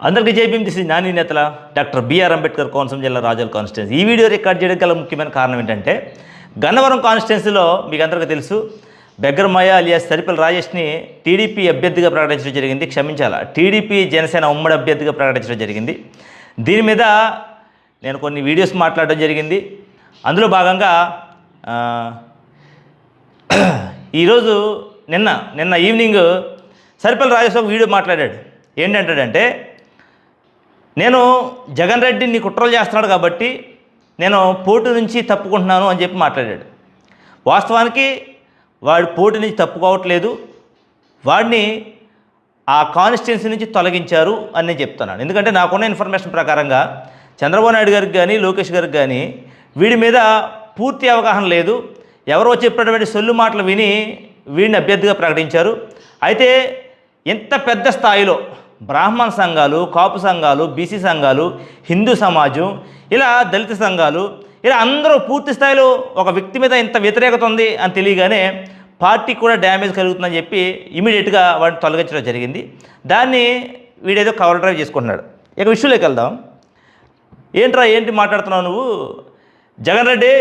అందరికీ జైభీం దిస్ నాని నేతల doctor BR Ambedkar Konaseema జిల్లా రాజోల్ కాన్స్టిట్యున్సీ. ఈ వీడియో రికార్డ్ చేయడం గల ముఖ్యమైన కారణం ఏంటంటే గన్నవరం కాన్స్టిట్యున్సీలో మీకు అందరికీ తెలుసు బెగ్గరమయ్య అలియాస్ సరిపల్లి రాజేష్ని టీడీపీ అభ్యర్థిగా ప్రకటించడం జరిగింది. క్షమించాల? టీడీపీ జనసేన ఉమ్మడి అభ్యర్థిగా ప్రకటించడం జరిగింది. దీని మీద నేను కొన్ని వీడియోస్ మాట్లాడడం జరిగింది. అందులో భాగంగా ఈరోజు నిన్న నిన్న ఈవినింగ్ సరిపల్లి రాజేష్ ఒక వీడియో మాట్లాడాడు. ఏంటంటాడంటే నేను జగన్ రెడ్డి నీ కుట్రలు చేస్తున్నాడు కాబట్టి నేను పోటీ నుంచి తప్పుకుంటున్నాను అని చెప్పి మాట్లాడాడు. వాస్తవానికి వాడు పోటీ నుంచి తప్పుకోవట్లేదు. వాడిని ఆ కాన్స్టిట్యున్సీ నుంచి తొలగించారు అని నేను చెప్తున్నాను. ఎందుకంటే నాకున్న ఇన్ఫర్మేషన్ ప్రకారంగా చంద్రబాబు నాయుడు గారికి కానీ లోకేష్ గారికి కానీ వీడి మీద పూర్తి అవగాహన లేదు. ఎవరో చెప్పినటువంటి సొల్లు మాటలు విని వీడిని అభ్యర్థిగా ప్రకటించారు. అయితే ఇంత పెద్ద స్థాయిలో బ్రాహ్మణ సంఘాలు కాపు సంఘాలు బీసీ సంఘాలు హిందూ సమాజం ఇలా దళిత సంఘాలు ఇలా అందరూ పూర్తి స్థాయిలో ఒక వ్యక్తి మీద ఇంత వ్యతిరేకత ఉంది అని తెలియగానే పార్టీకి కూడా డ్యామేజ్ కలుగుతుందని చెప్పి ఇమీడియట్గా వాడిని తొలగించడం జరిగింది. దాన్ని వీడేదో కవర్ డ్రైవ్ చేసుకుంటున్నాడు. ఇక విషయంలోకి వెళ్దాం. ఏంట్రా ఏంటి మాట్లాడుతున్నావు నువ్వు? జగన్ రెడ్డి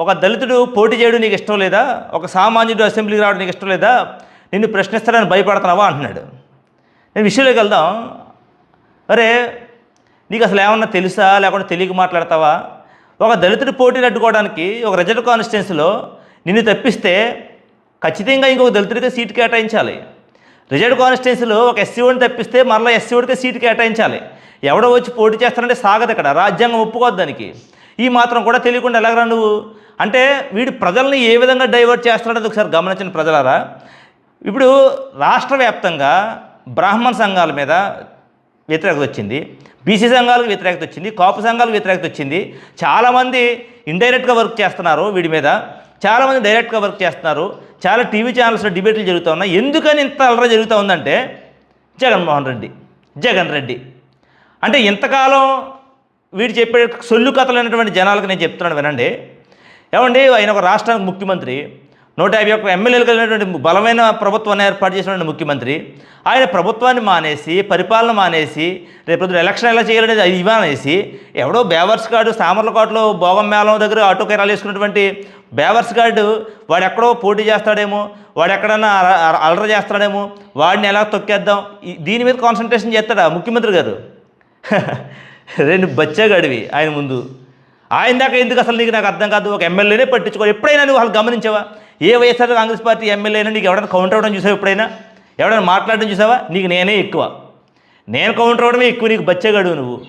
ఒక దళితుడు పోటీ చేయడం నీకు ఇష్టం లేదా? ఒక సామాన్యుడు అసెంబ్లీకి రావడం నీకు ఇష్టం లేదా? నిన్ను ప్రశ్నిస్తాడని భయపడుతున్నావా? అంటున్నాడు. నేను విషయంలోకి వెళ్దాం. అరే నీకు అసలు ఏమన్నా తెలుసా? లేకుంటే తెలియక మాట్లాడతావా? ఒక దళితుడి పోటీలు అడ్డుకోవడానికి ఒక రిజర్వ్ కాన్స్టిట్యున్సీలో నిన్ను తప్పిస్తే ఖచ్చితంగా ఇంకొక దళితుడికి సీటు కేటాయించాలి. రిజర్వ్ కాన్స్టిట్యున్సీలో ఒక ఎస్సీ ఓడిని తప్పిస్తే మరలా ఎస్సీ ఓడికి సీటు కేటాయించాలి. ఎవడో వచ్చి పోటీ చేస్తానంటే సాగదు ఇక్కడ. రాజ్యాంగం ఒప్పుకోద్దు దానికి. ఈ మాత్రం కూడా తెలియకుండా ఎలాగరా నువ్వు? అంటే వీడు ప్రజల్ని ఏ విధంగా డైవర్ట్ చేస్తున్నాడో ఒకసారి గమనించిన ప్రజలారా. ఇప్పుడు రాష్ట్ర వ్యాప్తంగా బ్రాహ్మణ సంఘాల మీద వ్యతిరేకత వచ్చింది బీసీ సంఘాలకు వ్యతిరేకత వచ్చింది కాపు సంఘాలకు వ్యతిరేకత వచ్చింది. చాలామంది ఇండైరెక్ట్గా వర్క్ చేస్తున్నారు వీడి మీద. చాలామంది డైరెక్ట్గా వర్క్ చేస్తున్నారు. చాలా టీవీ ఛానల్స్లో డిబేట్లు జరుగుతూ ఉన్నాయి. ఎందుకని ఇంత అలరా జరుగుతూ ఉందంటే జగన్మోహన్ రెడ్డి జగన్ రెడ్డి. అంటే ఇంతకాలం వీడు చెప్పే సొల్లు కథలైనటువంటి జనాలకు నేను చెప్తున్నాను వినండి. ఏమండి ఆయన ఒక రాష్ట్రానికి ముఖ్యమంత్రి నూట యాభై ఒక్క ఎమ్మెల్యేలు కలిగినటువంటి బలమైన ప్రభుత్వాన్ని ఏర్పాటు చేసినటువంటి ముఖ్యమంత్రి ఆయన ప్రభుత్వాన్ని మానేసి పరిపాలన మానేసి రేపు ఎలక్షన్ ఎలా చేయాలనేది అది ఇవ్వనేసి ఎవడో బేవర్స్ గార్డు సామర్లకోటలో భోగం మేళం దగ్గర ఆటో కెరాలు వేసుకున్నటువంటి బేవర్స్ గార్డు వాడు ఎక్కడో పోటీ చేస్తాడేమో వాడు ఎక్కడన్నా అలర చేస్తాడేమో వాడిని ఎలా తొక్కేద్దాం? దీని మీద కాన్సన్ట్రేషన్ చేస్తాడా ముఖ్యమంత్రి గారు? రెండు బచ్చగాడివి ఆయన ముందు. ఆయన దాకా ఎందుకు అసలు నీకు నాకు అర్థం కాదు? ఒక ఎమ్మెల్యేనే పట్టించుకో ఎప్పుడైనా నువ్వు వాళ్ళు గమనించావా? ఏ వైఎస్ఆర్ కాంగ్రెస్ పార్టీ ఎమ్మెల్యేనా నీకు ఎవరైనా కౌంటర్ అవ్వడం చూసావు ఎప్పుడైనా? ఎవరైనా మాట్లాడడం చూసావా? నీకు నేనే ఎక్కువ. నేను కౌంటర్ అవ్వడమే ఎక్కువ నీకు బచ్చగాడు నువ్వు.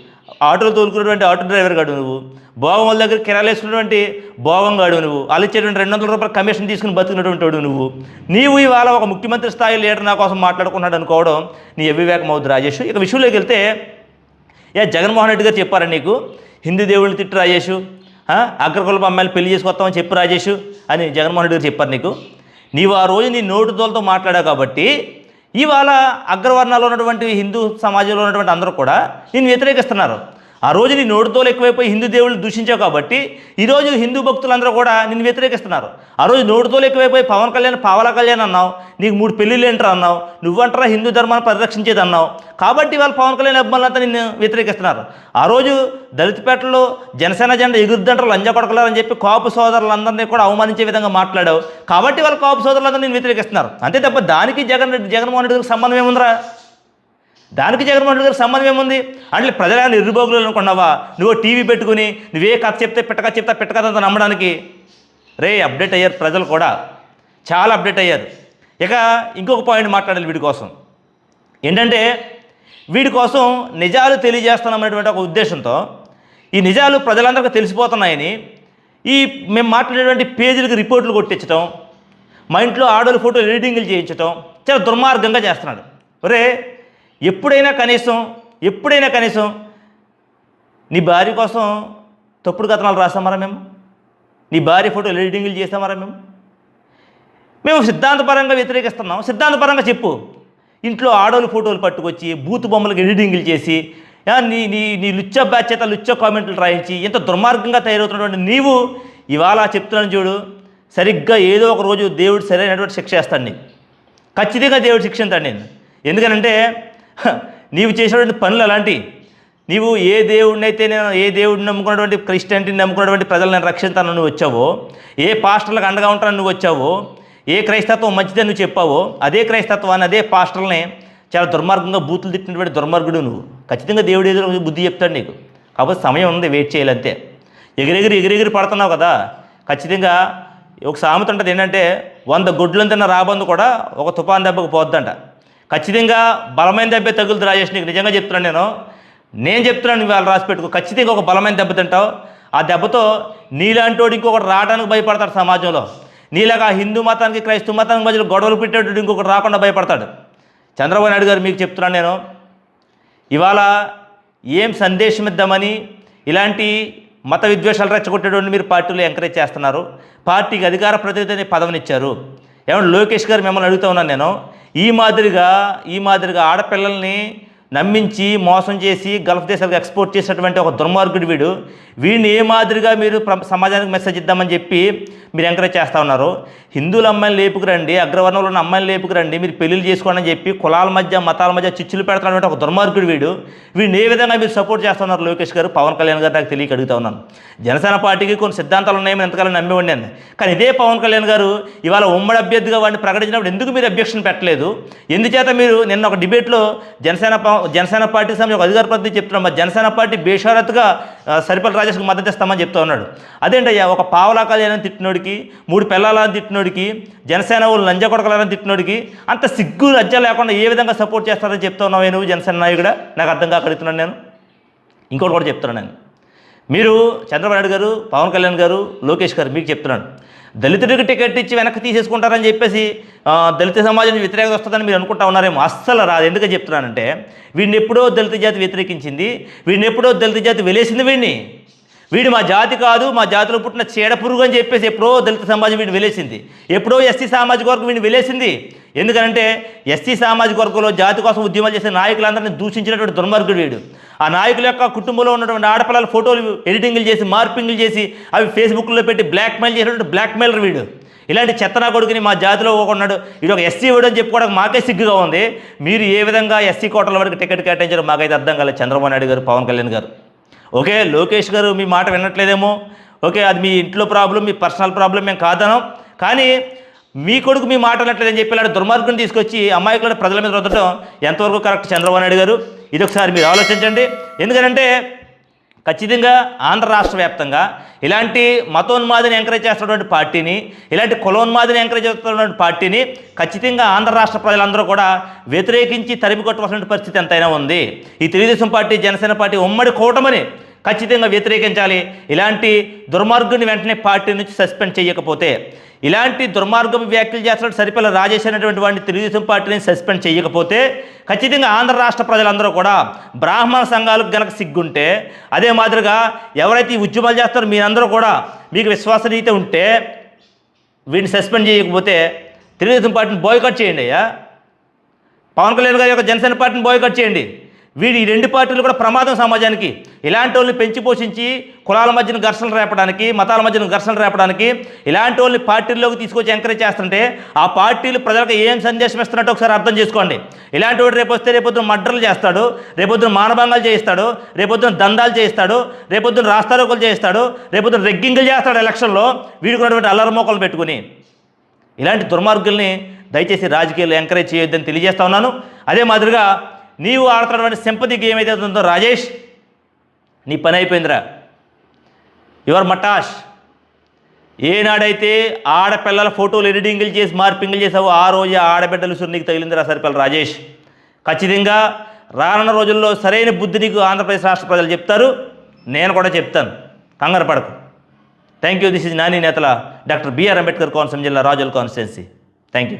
ఆటోలు తోలుకున్నటువంటి ఆటో డ్రైవర్ గాడు నువ్వు. భోగం వాళ్ళ దగ్గర కిరాలు వేసుకున్నటువంటి భోగం గాడు నువ్వు. వాళ్ళు ఇచ్చేటువంటి రెండు వందల రూపాయల కమిషన్ తీసుకుని బతుకున్నటువంటి వాడు నువ్వు. నీవు ఇవాళ ఒక ముఖ్యమంత్రి స్థాయి లీడర్ నా కోసం మాట్లాడుకున్నాడు అనుకోవడం నీ అవివేకం అవుద్ది రాజేష్. ఇక విషయంలోకి వెళ్తే ఏ జగన్మోహన్ రెడ్డి గారు చెప్పారా నీకు? హిందూ దేవుళ్ళు తిట్టు రాజేషు. అగ్రకులపు అమ్మాయిలు పెళ్ళి చేసుకొస్తామని చెప్పు రాజేషు అని జగన్మోహన్ రెడ్డి గారు చెప్పారు నీకు. నీవు ఆ రోజు నీ నోటితోలతో మాట్లాడావు కాబట్టి ఇవాళ అగ్రవర్ణాల్లో ఉన్నటువంటి హిందూ సమాజంలో ఉన్నటువంటి అందరూ కూడా నేను వ్యతిరేకిస్తున్నారు. ఆ రోజు నీ నోటుతోలు ఎక్కువైపోయి హిందూ దేవుళ్ళు దూషించావు కాబట్టి ఈరోజు హిందూ భక్తులందరూ కూడా నిన్ను వ్యతిరేకిస్తున్నారు. ఆ రోజు నోటితో ఎక్కువైపోయి పవన్ కళ్యాణ్ పావల కళ్యాణ్ అన్నావు. నీకు మూడు పెళ్ళిళ్ళు ఏంటారు అన్నావు. నువ్వంటరా హిందూ ధర్మాన్ని పరిరక్షించేది అన్నావు. కాబట్టి వాళ్ళు పవన్ కళ్యాణ్ అభిమానులంతా నిన్ను వ్యతిరేకిస్తున్నారు. ఆ రోజు దళితపేటలో జనసేన జెండా ఎగురుద్దంటారు లంజ కొడకలేరని చెప్పి కాపు సోదరులందరినీ కూడా అవమానించే విధంగా మాట్లాడావు. కాబట్టి వాళ్ళ కాపు సోదరులందరూ నేను వ్యతిరేకిస్తున్నారు. అంతే తప్ప దానికి జగన్ రెడ్డి జగన్మోహన్ రెడ్డి సంబంధం ఏముందిరా? దానికి జగన్మోహన్ రెడ్డి గారికి సంబంధం ఏముంది? అంటే ప్రజల నిర్భోగులు అనుకున్నావా నువ్వు టీవీ పెట్టుకుని నువ్వే కథ చెప్తే పిట్టక చెప్తా పిట్టకథ నమ్మడానికి. రే అప్డేట్ అయ్యారు ప్రజలు కూడా. చాలా అప్డేట్ అయ్యారు. ఇక ఇంకొక పాయింట్ మాట్లాడాలి వీడి కోసం. ఏంటంటే వీడి కోసం నిజాలు తెలియజేస్తున్నామనేటువంటి ఒక ఉద్దేశంతో ఈ నిజాలు ప్రజలందరికీ తెలిసిపోతున్నాయని ఈ మేము మాట్లాడేటువంటి పేజీలకు రిపోర్ట్లు కొట్టించడం మా ఇంట్లో ఆడోళ్ళ ఫోటోలు ఎడిటింగ్లు చేయించడం చాలా దుర్మార్గంగా చేస్తున్నాడు. ఒరే ఎప్పుడైనా కనీసం ఎప్పుడైనా కనీసం నీ భార్య కోసం తప్పుడు కథనాలు రాస్తామరా మేము? నీ భార్య ఫోటోలు ఎడిటింగ్లు చేస్తామరా మేము? మేము సిద్ధాంతపరంగా వ్యతిరేకిస్తున్నాం. సిద్ధాంతపరంగా చెప్పు. ఇంట్లో ఆడోళ్ళ ఫోటోలు పట్టుకొచ్చి బూత్ బొమ్మలకు ఎడిటింగ్లు చేసి నీ నీ నీ లుచ్చ బాధ్యత లుచ్చ కామెంట్లు రాయించి ఎంత దుర్మార్గంగా తయారవుతున్నటువంటి నీవు ఇవాళ చెప్తున్నాను చూడు సరిగ్గా ఏదో ఒక రోజు దేవుడు సరైనటువంటి శిక్ష వేస్తాడు నేను ఖచ్చితంగా దేవుడు శిక్షిస్తాడు నేను ఎందుకనంటే నీవు చేసినటువంటి పనులు అలాంటివి. నీవు ఏ దేవుడినైతే నేను ఏ దేవుడిని నమ్ముకున్నటువంటి క్రిస్టియన్టీని నమ్ముకున్నటువంటి ప్రజలను నేను రక్షిస్తాను నువ్వు వచ్చావో ఏ పాస్టర్లకు అండగా ఉంటానని నువ్వు వచ్చావో ఏ క్రైస్తత్వం మంచిదని నువ్వు చెప్పావో అదే క్రైస్తత్వాన్ని అదే పాస్టర్లనే చాలా దుర్మార్గంగా బూతులు తిట్టినటువంటి దుర్మార్గుడు నువ్వు. ఖచ్చితంగా దేవుడు ఏదో బుద్ధి చెప్తాడు నీకు. కాబట్టి సమయం ఉంది వెయిట్ చేయాలంతే. ఎగిరెగిరి ఎగిరెగిరి పడుతున్నావు కదా. ఖచ్చితంగా ఒక సామెత ఉంటుంది ఏంటంటే వంద గుడ్లను తిన్న రాబందు కూడా ఒక తుఫాన్ దెబ్బకు పోద్దంట. ఖచ్చితంగా బలమైన దెబ్బే తగులు రాజేష్ నీకు నిజంగా చెప్తున్నాను నేను. నేను చెప్తున్నాను ఇవాళ రాసి పెట్టుకో. ఖచ్చితంగా ఒక బలమైన దెబ్బ తింటావు. ఆ దెబ్బతో నీలాంటోడు ఇంకొకటి రావడానికి భయపడతాడు సమాజంలో. నీలాగా హిందూ మతానికి క్రైస్తవ మతానికి మధ్యలో గొడవలు పెట్టేటోడు ఇంకొకటి రాకుండా భయపడతాడు. చంద్రబాబు నాయుడు గారు మీకు చెప్తున్నాను నేను. ఇవాళ ఏం సందేశం ఇద్దామని ఇలాంటి మత విద్వేషాలు రెచ్చగొట్టేటువంటి మీరు పార్టీలో ఎంకరేజ్ చేస్తున్నారు. పార్టీకి అధికార ప్రతినిధి అనే పదవినిచ్చారు ఏమన్నా లోకేష్ గారు మిమ్మల్ని అడుగుతా ఉన్నాను నేను. ఈ మాదిరిగా ఈ మాదిరిగా ఆడపిల్లల్ని నమ్మించి మోసం చేసి గల్ఫ్ దేశాలకు ఎక్స్పోర్ట్ చేసినటువంటి ఒక దుర్మార్గుడు వీడు. వీడిని ఏ మాదిరిగా మీరు సమాజానికి మెసేజ్ ఇద్దామని చెప్పి మీరు ఎంకరేజ్ చేస్తూ ఉన్నారు. హిందువుల అమ్మాయిని లేపుకురండి అగ్రవర్ణంలో ఉన్న అమ్మాయిని లేపుకురండి మీరు పెళ్ళిళ్ళు చేసుకోండి అని చెప్పి కులాల మధ్య మతాల మధ్య చిచ్చులు పెడుతున్నటువంటి ఒక దుర్మార్గుడు వీడు. వీడిని ఏ విధంగా మీరు సపోర్ట్ చేస్తున్నారు లోకేష్ గారు? పవన్ కళ్యాణ్ గారు నాకు తెలియక అడుగుతా ఉన్నాను. జనసేన పార్టీకి కొన్ని సిద్ధాంతాలు ఉన్నాయని ఎంతకాలం నమ్మి ఉండాను కానీ ఇదే పవన్ కళ్యాణ్ గారు ఇవాళ ఉమ్మడి అభ్యర్థిగా వాడిని ప్రకటించినప్పుడు ఎందుకు మీరు అబ్జెక్షన్ పెట్టలేదు? ఎందుచేత మీరు నిన్న ఒక డిబేట్లో జనసేన జనసేన పార్టీ సమయం ఒక అధికార ప్రతినిధి చెప్తున్నాం మా జనసేన పార్టీ బేషరత్గా ఆ, సరిపల్లి రాజేష్కి మద్దతు ఇస్తామని చెప్తా ఉన్నాడు. అదేంటయ్యా ఒక పావలా కళ్యాణ్ తిట్టినోడికి మూడు పిల్లలని తిట్టినోడికి జనసేన వాళ్ళు లంజ కొడకలని తిట్టినోడికి అంత సిగ్గు లజ్జ లేకుండా ఏ విధంగా సపోర్ట్ చేస్తారని చెప్తున్నావు నువ్వు జనసేన నాయకుడా? నాకు అర్థం కాకడుతున్నాను నేను. ఇంకోటి కూడా చెప్తున్నాను నేను. మీరు చంద్రబాబు నాయుడు గారు పవన్ కళ్యాణ్ గారు లోకేష్ గారు మీకు చెప్తున్నాను. దళితుడికి టికెట్ ఇచ్చి వెనక్కి తీసేసుకుంటారని చెప్పేసి దళిత సమాజానికి వ్యతిరేకత వస్తుందని మీరు అనుకుంటా ఉన్నారేమో. అస్సలు రాదు. ఎందుకని చెప్తున్నానంటే వీడిని ఎప్పుడో దళిత జాతి వ్యతిరేకించింది వీడిని ఎప్పుడో దళిత జాతి వెలేసింది వీడిని. వీడు మా జాతి కాదు మా జాతిలో పుట్టిన చీడ పురుగు అని చెప్పేసి ఎప్పుడో దళిత సమాజం వీడిని వెలేసింది. ఎప్పుడో ఎస్సీ సామాజిక వర్గం వీడిని వెలేసింది. ఎందుకంటే ఎస్సీ సామాజిక వర్గంలో జాతి కోసం ఉద్యమాలు చేసే నాయకులందరినీ దూషించినటువంటి దుర్మార్గుడు వీడు. ఆ నాయకుల యొక్క కుటుంబంలో ఉన్నటువంటి ఆడపిల్లల ఫోటోలు ఎడిటింగ్లు చేసి మార్పింగ్లు చేసి అవి ఫేస్బుక్లో పెట్టి బ్లాక్మెయిల్ చేసినటువంటి బ్లాక్మెయిలర్ వీడు. ఇలాంటి చెత్తనా కొడుకుని మా జాతిలో ఉన్నాడు ఇది ఒక ఎస్సీ వీడు అని చెప్పుకోవడానికి మాకే సిగ్గుగా ఉంది. మీరు ఏ విధంగా ఎస్సీ కోటల వరకు టికెట్ కేటాయించారో మాకైతే అర్థం కాలేదు. చంద్రబాబు నాయుడు గారు పవన్ కళ్యాణ్ గారు. ఓకే లోకేష్ గారు మీ మాట వినట్లేదేమో. ఓకే అది మీ ఇంట్లో ప్రాబ్లం మీ పర్సనల్ ప్రాబ్లం మేము కాదనం. కానీ మీ కొడుకు మీ మాట వినట్లేదని చెప్పి ఇలాంటి దుర్మార్గుని తీసుకొచ్చి అమాయకులను ప్రజల మీద రుద్దడం ఎంతవరకు కరెక్ట్ చంద్రబాబు నాయుడు గారు? ఇది ఒకసారి మీరు ఆలోచించండి. ఎందుకంటే ఖచ్చితంగా ఆంధ్ర రాష్ట్ర వ్యాప్తంగా ఇలాంటి మతోన్మాదిని ఎంకరేజ్ చేస్తున్నటువంటి పార్టీని ఇలాంటి కులోన్మాదిని ఎంకరేజ్ చేస్తున్నటువంటి పార్టీని ఖచ్చితంగా ఆంధ్ర రాష్ట్ర ప్రజలందరూ కూడా వ్యతిరేకించి తరిమి కొట్టవలసిన పరిస్థితి ఎంతైనా ఉంది. ఈ తెలుగుదేశం పార్టీ జనసేన పార్టీ ఉమ్మడి కూటమని ఖచ్చితంగా వ్యతిరేకించాలి. ఇలాంటి దుర్మార్గుని వెంటనే పార్టీ నుంచి సస్పెండ్ చేయకపోతే ఇలాంటి దుర్మార్గం వ్యాఖ్యలు చేస్తున్న సరిపల్ల రాజేష్ అనేటువంటి వాడిని తెలుగుదేశం పార్టీని సస్పెండ్ చేయకపోతే ఖచ్చితంగా ఆంధ్ర రాష్ట్ర ప్రజలందరూ కూడా బ్రాహ్మణ సంఘాలకు గనక సిగ్గుంటే అదే మాదిరిగా ఎవరైతే ఈ ఉద్యమాలు చేస్తారో మీరందరూ కూడా మీకు విశ్వాసనీయత ఉంటే వీడిని సస్పెండ్ చేయకపోతే తెలుగుదేశం పార్టీని బాయ్కట్ చేయండి అయ్యా. పవన్ కళ్యాణ్ గారి యొక్క జనసేన పార్టీని బాయ్కట్ చేయండి. వీడి ఈ రెండు పార్టీలు కూడా ప్రమాదం సమాజానికి. ఇలాంటి వాళ్ళని పెంచి పోషించి కులాల మధ్యన ఘర్షణలు రేపడానికి మతాల మధ్యన ఘర్షణలు రేపడానికి ఇలాంటి వాళ్ళని పార్టీల్లోకి తీసుకొచ్చి ఎంకరేజ్ చేస్తుంటే ఆ పార్టీలు ప్రజలకు ఏం సందేశం ఇస్తున్నట్టు ఒకసారి అర్థం చేసుకోండి. ఇలాంటి వాడు రేపు వస్తే రేపొద్దున మర్డర్లు చేస్తాడు రేపొద్దున మానభంగాలు చేయిస్తాడు రేపొద్దున దందాలు చేయిస్తాడు రేపొద్దున రాస్తారోకలు చేయిస్తాడు రేపొద్దున రెగ్గింగ్లు చేస్తాడు ఎలక్షన్లో వీడికి ఉన్నటువంటి అల్లరి పెట్టుకుని. ఇలాంటి దుర్మార్గుల్ని దయచేసి రాజకీయాలు ఎంకరేజ్ చేయొద్దని తెలియజేస్తా ఉన్నాను. అదే మాదిరిగా నీవు ఆడుతున్నటువంటి సింపతి గేమ్ ఏదైతే ఉందో రాజేష్ నీ పని అయిపోయిందిరా. యువర్ మటాష్. ఏనాడైతే ఆడపిల్లల ఫోటోలు ఎడిటింగ్లు చేసి మార్పింగ్లు చేసావు ఆ రోజే ఆడబిడ్డలు సురు నీకు తగిలిందిరా సరిపల్ల రాజేష్. ఖచ్చితంగా రానున్న రోజుల్లో సరైన బుద్ధి నీకు ఆంధ్రప్రదేశ్ రాష్ట్ర ప్రజలు చెప్తారు. నేను కూడా చెప్తాను. కంగారు పడకు. Thank you this is Nani నేతల డాక్టర్ బిఆర్ అంబేద్కర్ కోనసీమ జిల్లా రాజుల కాన్స్టిట్యున్సీ థ్యాంక్ యూ